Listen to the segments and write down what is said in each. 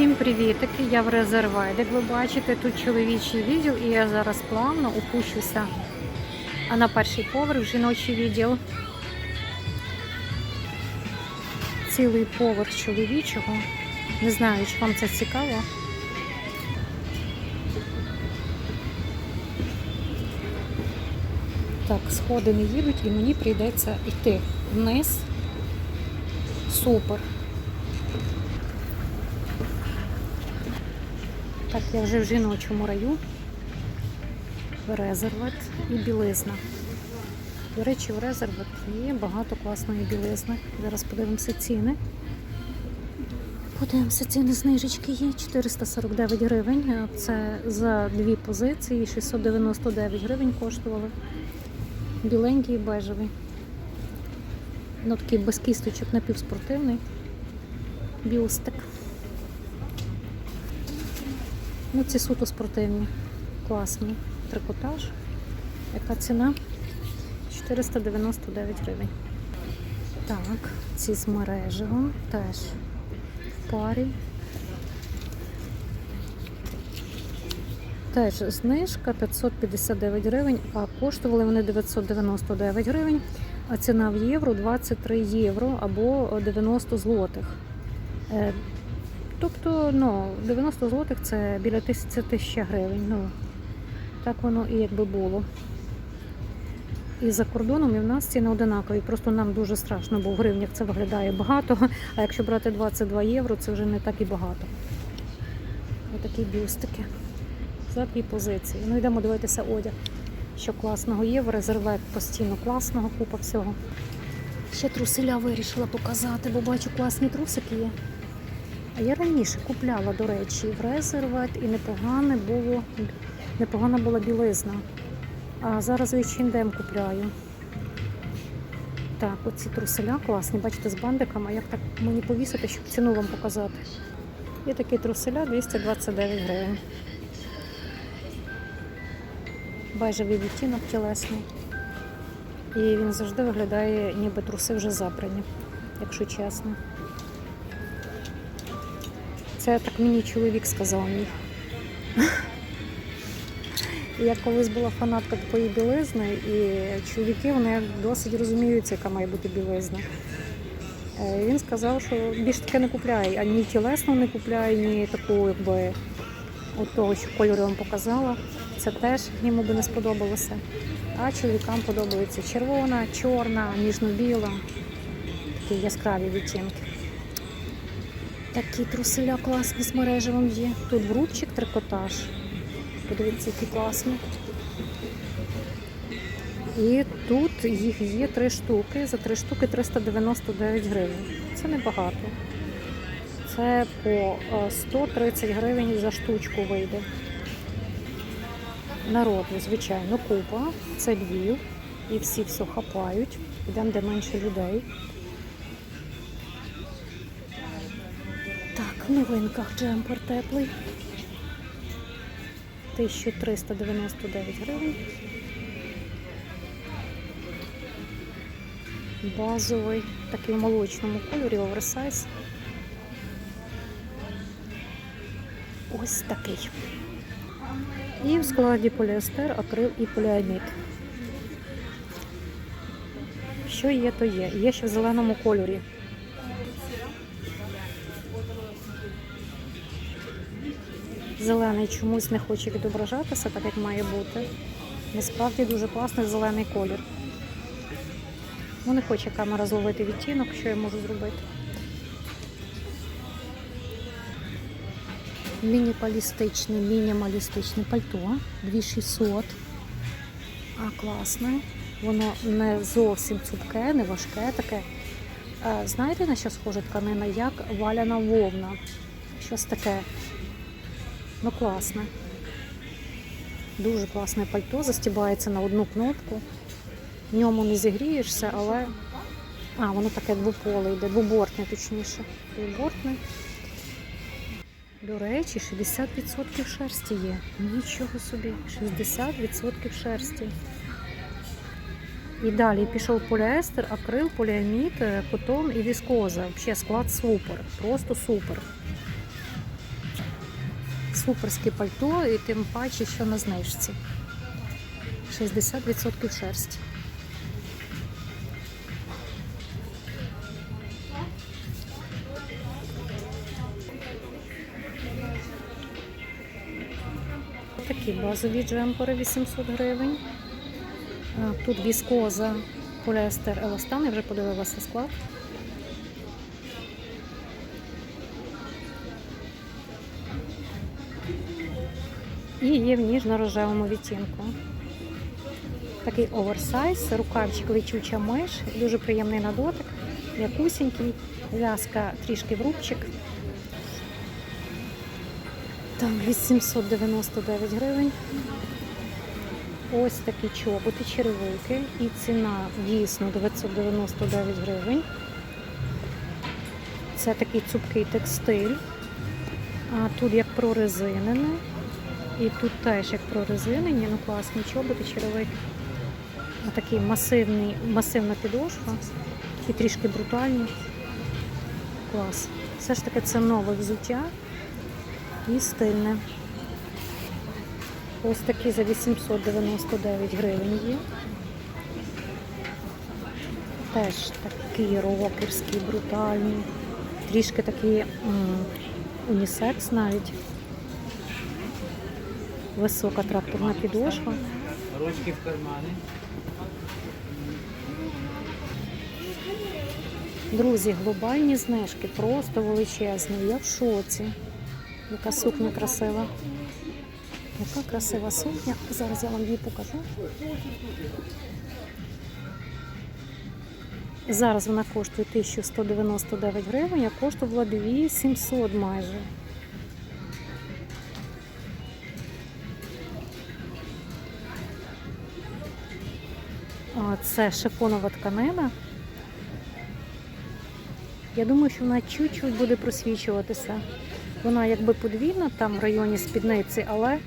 Всім привітики! Я в резерваді. Як ви бачите, тут чоловічий відділ, і я зараз плавно опущуся а на перший поверх жіночий відділ. Цілий поверх чоловічого. Не знаю, чи вам це цікаво. Так, сходи не їдуть і мені прийдеться йти вниз. Супер. Так, я вже в жіночому раю. Резерват і білизна. До речі, в резерват є багато класної білизни. Зараз подивимося ціни. Подивимося, ціни знижечки є 449 гривень. Це за дві позиції, 699 гривень коштували. Біленький і бежевий. Ну, такий без кісточок напівспортивний. Бюстик. Ну, ці суто спортивні, класні. Трикотаж. Яка ціна? 499 гривень. Так, ці з мережевим теж в парі. Теж знижка 559 гривень, а коштували вони 999 гривень, а ціна в євро 23 євро або 90 злотих. Тобто, ну, 90 злотих це біля 1000 тисяча гривень. Ну, так воно і якби було. І за кордоном і в нас ціни одинакові. Просто нам дуже страшно, бо в гривнях це виглядає багато. А якщо брати 22 євро, це вже не так і багато. Отакі бюстики. За дві позиції. Ну йдемо дивитися одяг. Що класного є, в резервет постійно класного, купа всього. Ще труселя вирішила показати, бо бачу класні трусики є. А я раніше купляла, до речі, в резервет і непогане було, непогана була білизна. А зараз в H&M купляю. Так, оці труселя класні, бачите, з бандиками. Як так мені повісити, щоб ціну вам показати? Є такі труселя 229 гривень. Бежевий відтінок тілесний. І він завжди виглядає, ніби труси вже забрані, якщо чесно. Це так мені чоловік сказав мій. Я колись була фанаткою такої білизни, і чоловіки вони досить розуміються, яка має бути білизна. Е, Він сказав, що більш таке не купляє, а ні тілесну не купляє, ні таку, якби от того, що кольор я вам показала. Це теж йому би не сподобалося. А чоловікам подобається червона, чорна, ніжно-біла, такі яскраві відтінки. Такі труселя класні з мережевим є. Тут врубчик, трикотаж. Подивіться, які класні. І тут їх є три штуки. За три штуки 399 гривень. Це небагато. Це по е, 130 гривень за штучку вийде. Народу, звичайно, купа. Це Львів. І всі все хапають. Йдемо, де менше людей. В новинках джемпер теплий. 1399 гривень. Базовий, такий в молочному кольорі, оверсайз. Ось такий. І в складі поліестер, акрил і поліамід. Що є, то є. Є ще в зеленому кольорі. Зелений чомусь не хоче відображатися, так як має бути. Насправді дуже класний зелений колір. Ну, не хоче камера зловити відтінок, що я можу зробити. Мінімалістичне, мінімалістичне пальто 2600. А класне. Воно не зовсім цупке, не важке таке. Знаєте, на що схожа тканина? Як валяна вовна. Щось таке. Ну, класне. Дуже класне пальто, застібається на одну кнопку. В ньому не зігрієшся, але. А, воно таке двополе йде, двобортне, точніше. Двобортне. До речі, 60% шерсті є. Нічого собі. 60% шерсті. І далі пішов поліестер, акрил, поліамід, котон і віскоза. Взагалі склад супер. Просто супер. Суперське пальто, і тим паче, що на знижці. 60% шерсті. Такі базові джемпери 800 гривень. Тут віскоза, поліестер, еластан. Я вже подивилася склад. І є в ніжно-рожевому відтінку. Такий оверсайз, рукавчик лечуча миш, дуже приємний на дотик, м'якусінький, в'язка трішки в рубчик. Там 899 гривень. Ось такі чоботи, черевики. І ціна дійсно 999 гривень. Це такий цупкий текстиль. А тут як прорезинене. І тут теж як прорезинені, ну класні чоботи, черевики. А такий масивний, масивна підошва. Такі трішки брутальні. Клас. Все ж таки це нове взуття і стильне. Ось такі за 899 гривень є. Теж такі рокерські, брутальні, трішки такі м, унісекс навіть. Висока тракторна підошва. Ручки в кармани. Друзі, глобальні знижки, просто величезні. Я в шоці. Яка сукня красива. Яка красива сукня. Зараз я вам її покажу. Зараз вона коштує 1199 гривень, а коштувала 2700 майже. Це шифонова тканина. Я думаю, що вона чуть-чуть буде просвічуватися. Вона якби подвійна там в районі спідниці, але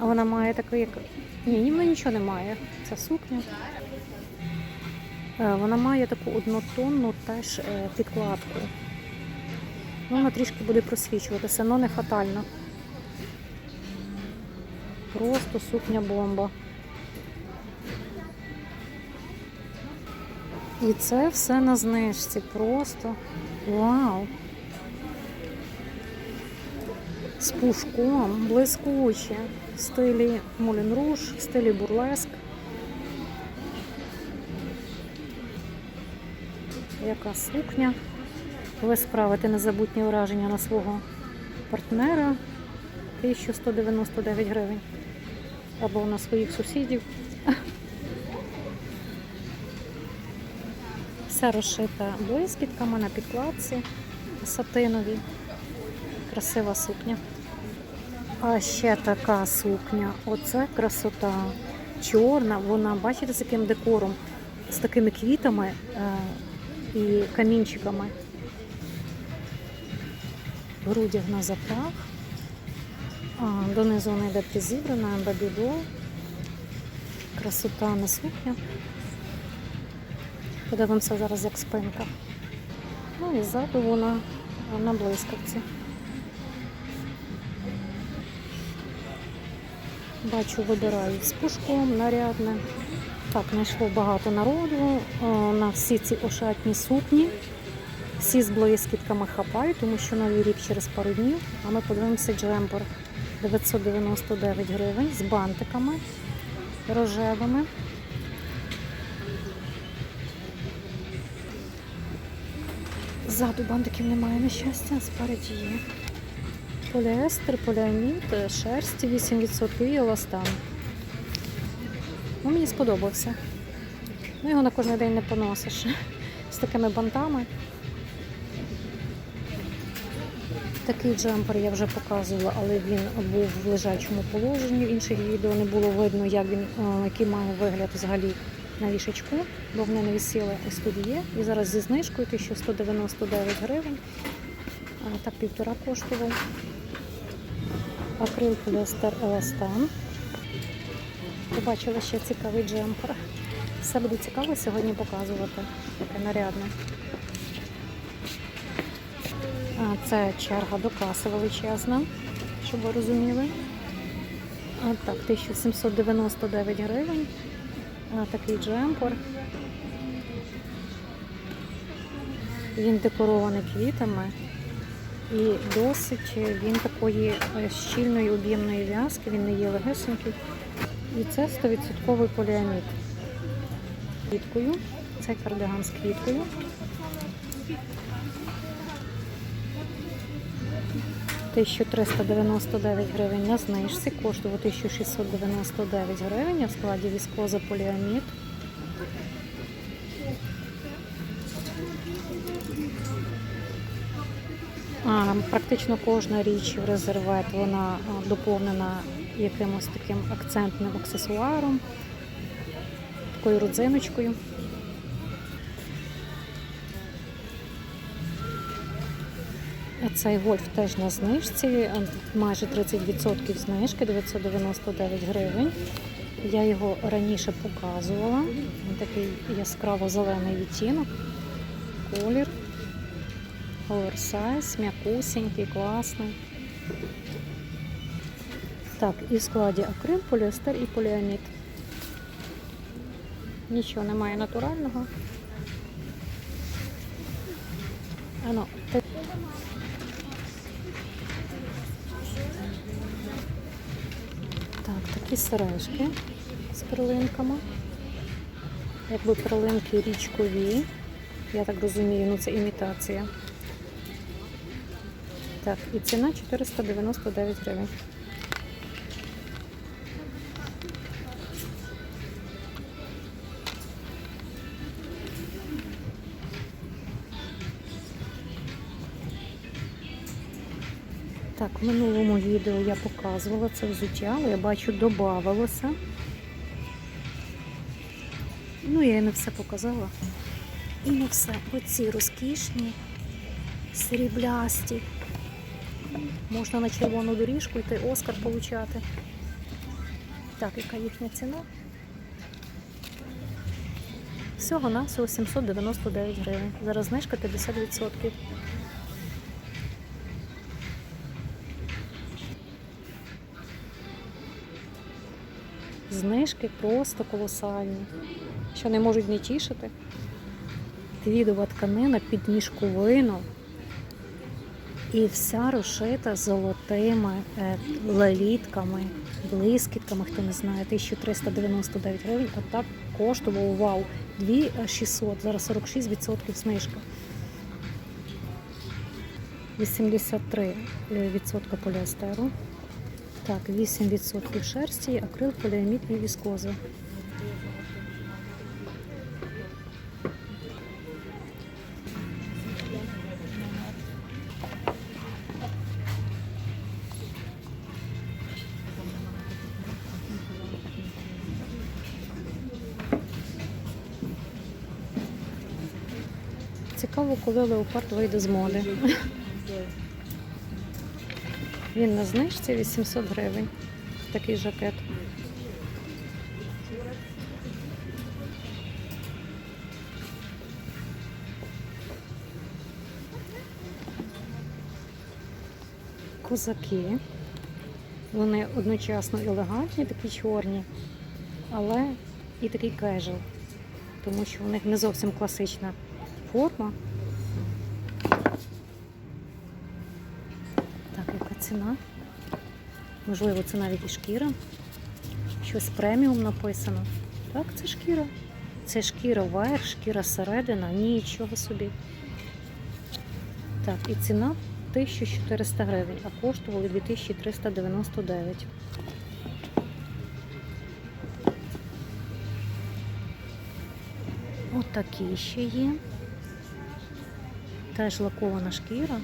а вона має такий, як. Ні, ні, вона нічого не має. Ця сукня. Е, Вона має таку однотонну теж е, підкладку. Ну, вона трішки буде просвічуватися, але не фатально. Просто сукня бомба. І це все на знижці. Просто вау! З пушком, блискуче, в стилі Мулін Руш, в стилі бурлеск. Яка сукня. Ви справите незабутні враження на свого партнера 1199 гривень. Або на своїх сусідів. Вся розшита блискітками на підкладці сатинові. Красива сукня. А ще така сукня. Оце красота. Чорна, вона, бачите, з яким декором, з такими квітами е, і камінчиками. В грудях на запах. А, донизу вона йде призібрана, бабідо. Красота на сукня. Подивимося зараз як спинка. Ну і ззаду вона на блискавці. Бачу, вибирають з пушком нарядне. Так, знайшло багато народу о, на всі ці ошатні сукні. Всі з блискітками хапають, тому що новий рік через пару днів. А ми подивимося джемпер 999 гривень з бантиками рожевими. Ззаду бантиків немає на щастя, спереді є. Поліестер, поліамід, шерсті 8% і еластан. Ну, мені сподобався. Ну, його на кожен день не поносиш. З такими бантами. Такий джемпер я вже показувала, але він був в лежачому положенні. В інших відео не було видно, як він, е, який має вигляд взагалі на вішечку, бо вони не висіли ось тут є. І зараз зі знижкою 1199 гривень. А, Так півтора коштував. Акрил поліестер еластан. Побачила ще цікавий джемпер. Все буде цікаво сьогодні показувати. Таке нарядне. А, Це черга до каси величезна, щоб ви розуміли. А, так, 1799 гривень. Такий джемпер. Він декорований квітами. І досить він такої е, щільної об'ємної в'язки, він не є легесенький. І це 100% поліамід. Квіткою. Це кардиган з квіткою. Тисячу 399 гривень на знижці, коштував 1699 гривень, в складі віскоза поліамід. Практично кожна річ в резервет вона доповнена якимось таким акцентним аксесуаром, такою родзиночкою. А Цей гольф теж на знижці, майже 30% знижки, 999 гривень. Я його раніше показувала. Він такий яскраво-зелений відтінок, колір. Оверсайз, м'якусенький, класний. Так, і в складі акрил, поліестер і поліамід. Нічого немає натурального. Ано, такі сережки з перлинками. Якби перлинки річкові. Я так розумію, ну це імітація. Так, і ціна 499 гривень. В минулому відео я показувала це взуття, але я бачу, додавалося. Ну, я і не все показала. І не все. Оці розкішні, сріблясті. Можна на червону доріжку йти Оскар получати. Так, яка їхня ціна? Всього на всього 799 гривень. Зараз знижка 50%. Знижки просто колосальні, що не можуть не тішити. Твідова тканина під мішковину і вся розшита золотими е, лелітками, блискітками, хто не знає, 1399 гривень, а так коштував вау, 2600, зараз 46% знижка. 83% поліестеру. Так, 8% шерсті, акрил, поліамід і віскоза. Цікаво, коли леопард вийде з моди. Він на знижці 800 гривень. Такий жакет. Козаки. Вони одночасно елегантні, такі чорні, але і такий кежел, тому що у них не зовсім класична форма. Так, яка ціна? Можливо, це навіть і шкіра. Щось преміум написано. Так, це шкіра. Це шкіра верх, шкіра середина, нічого собі. Так, і ціна 1400 гривень, а коштували 2399. Отакі ще є. Теж лакована шкіра.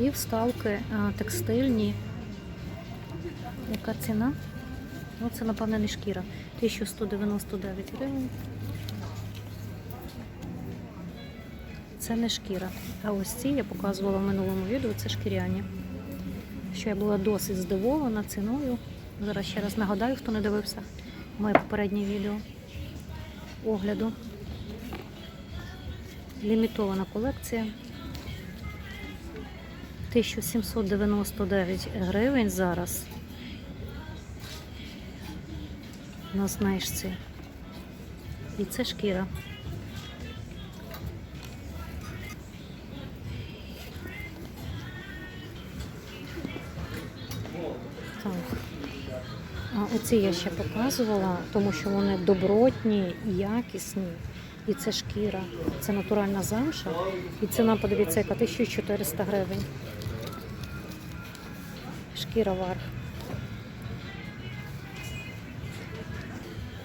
І вставки текстильні. Яка ціна? Ну, це, напевне, не шкіра. 1199 гривень. Це не шкіра. А ось ці я показувала в минулому відео, це шкіряні. Що я була досить здивована ціною. Зараз ще раз нагадаю, хто не дивився моє попереднє відео огляду. Лімітована колекція. 1799 гривень зараз. На знижці. І це шкіра. Оці я ще показувала, тому що вони добротні, якісні. І це шкіра, це натуральна замша. І ціна, подивіться, яка 1400 гривень. Шкіра варх.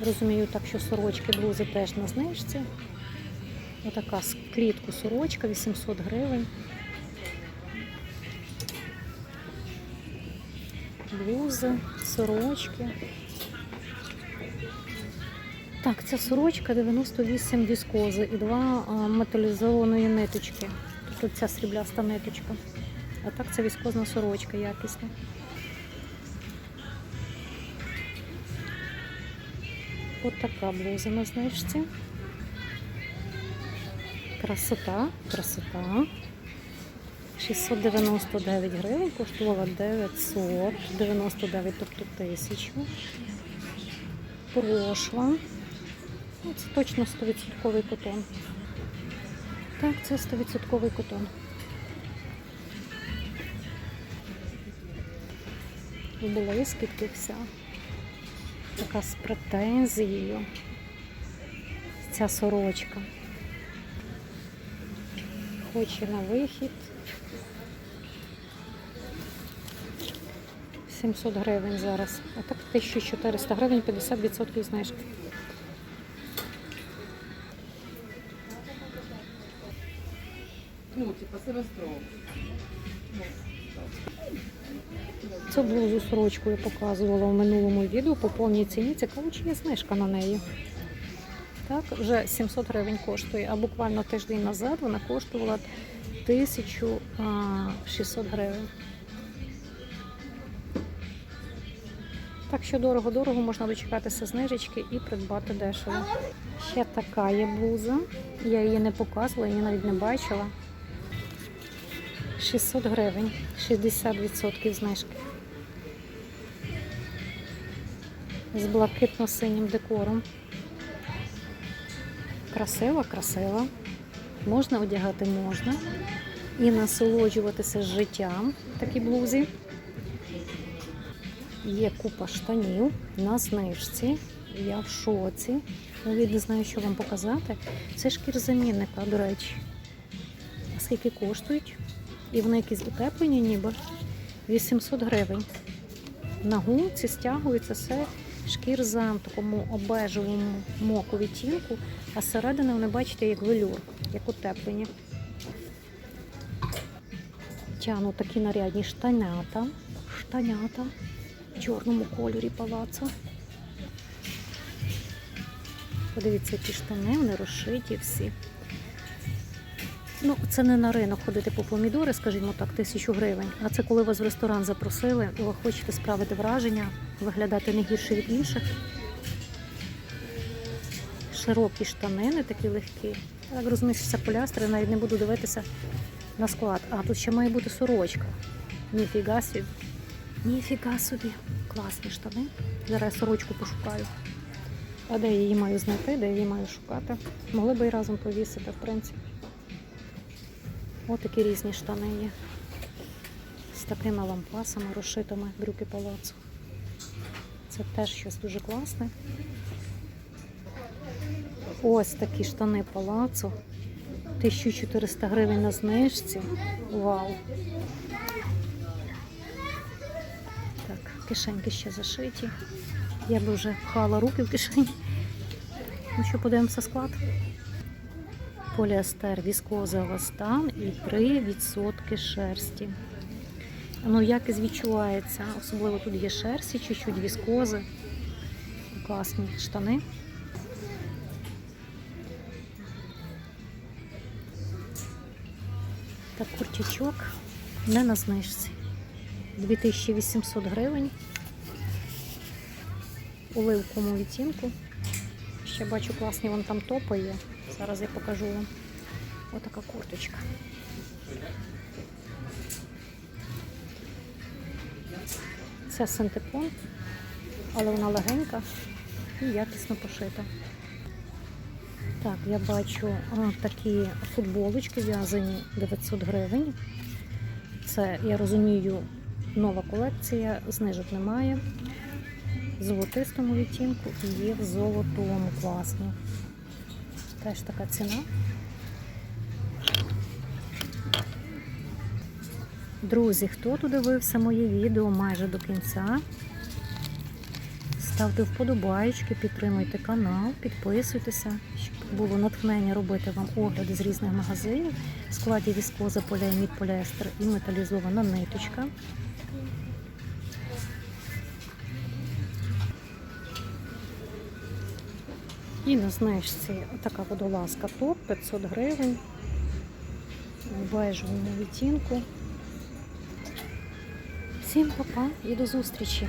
Розумію так, що сорочки, блузи теж на знижці. Отака з клітку сорочка 800 гривень. Блузи, сорочки. Так, ця сорочка 98 віскози і два металізованої ниточки. Тобто ця срібляста ниточка. А так це віскозна сорочка якісна. От така блуза на знижці. Красота, красота. 699 гривень, коштувала 999, тобто 1000. Прошла. Ну, Це точно 100% котон. Так, це 100% котон. Блискітки вся. Така з претензією. Ця сорочка. Хоче на вихід. 700 гривень зараз. А так 1400 гривень, 50% знижки. Блузу сорочку я показувала в минулому відео по повній ціні. Цікаво, чи є знижка на неї. Так, вже 700 гривень коштує, а буквально тиждень назад вона коштувала 1600 гривень. Так що дорого-дорого можна дочекатися знижечки і придбати дешево. Ще така є блуза. Я її не показувала, її навіть не бачила. 600 гривень, 60% знижки. З блакитно-синім декором. Красива, красива. Можна одягати можна. І насолоджуватися життям в такій блузі. Є купа штанів на знижці. Я в шоці. Навіть не знаю, що вам показати. Це шкірзамінника, до речі. Скільки коштують? І вони якісь утеплені ніби 800 гривень. На гумці стягується все шкірза в такому обежевому моку відтінку, а зсередини вони бачите як велюр, як утеплені. Тяну такі нарядні штанята. Штанята в чорному кольорі палацу. Подивіться, які штани, вони розшиті всі. Ну, це не на ринок ходити по помідори, скажімо так, тисячу гривень. А це коли вас в ресторан запросили, і ви хочете справити враження, виглядати не гірше від інших. Широкі штанини, такі легкі. Я Так розумію, що це полястри, навіть не буду дивитися на склад. А тут ще має бути сорочка. Ніфіга собі. Ніфіга собі. Класні штани. Зараз сорочку пошукаю. А де її маю знайти, де її маю шукати? Могли би і разом повісити, в принципі. Ось такі різні штани є. З такими лампасами, розшитими брюки палацу. Це теж щось дуже класне. Ось такі штани палацу. 1400 гривень на знижці. Вау! Так, кишеньки ще зашиті. Я би вже пхала руки в кишені. Ну що, подивимося склад. Поліестер, віскоза еластан і 3% шерсті. Ну, якість відчувається. Особливо тут є шерсті, чуть-чуть віскози. Класні штани. Так, куртячок не на знижці. 2800 гривень. У відтінку. Ще бачу класні вон там топи є. Зараз я покажу вам. Отака курточка. Це синтепон, але вона легенька і якісно пошита. Так, я бачу а, такі футболочки в'язані 900 гривень. Це, я розумію, нова колекція, знижок немає. В золотистому відтінку і є в золотому класно. Теж така ціна. Друзі, хто додивився моє відео майже до кінця, ставте вподобайки, підтримуйте канал, підписуйтеся, щоб було натхнення робити вам огляди з різних магазинів. В складі віскоза, поліамід, поліестер і металізована ниточка. І на знижці така водолазка топ 500 гривень у бежевому відтінку. Всім па-па і до зустрічі!